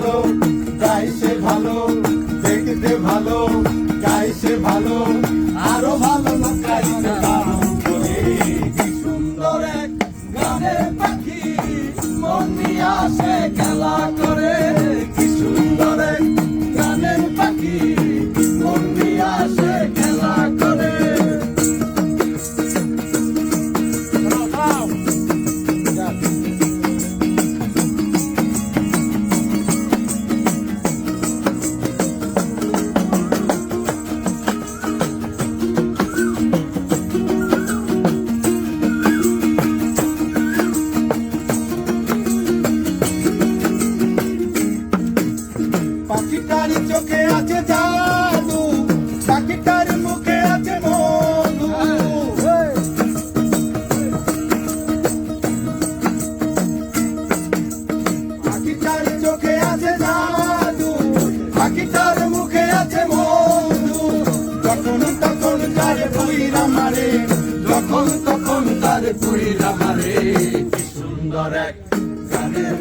ভালো গাইছে ভালো দেখতে ভালো গাইছে ভালো। পাখিটার চোখে আছে জাদু, পাখিটার মুখে আছে মধু। পাখিটার চোখে আছে জাদু, পাখিটার মুখে আছে মধু। যখন তখন তার বুইরা মারে যখন তখন তার বুইরা মারে সুন্দর এক গানের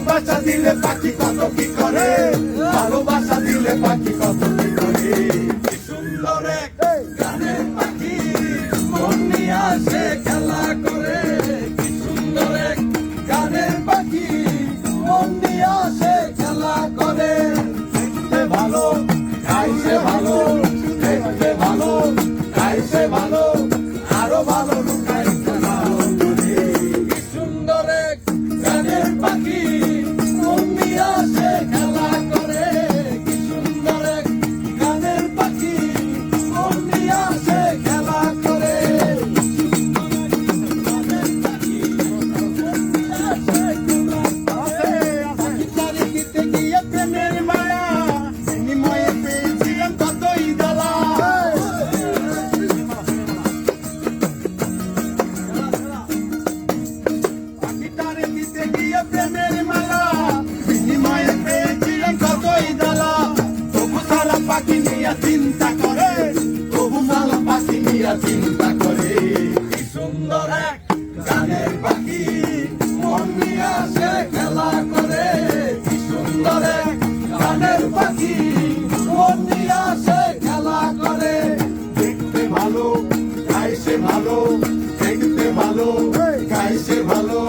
ভালোবাসা দিলে পাখি কত কি করে? ভালোবাসা বৈশা চিন্তা করে। কি সুন্দর এক গানের পাখি মন নিয়ে আসে খেলা করে। কি সুন্দর এক গানের পাখি মন নিয়ে আসে খেলা করে। দেখতে ভালো গাইছে ভালো। দেখতে ভালো গাইছে ভালো।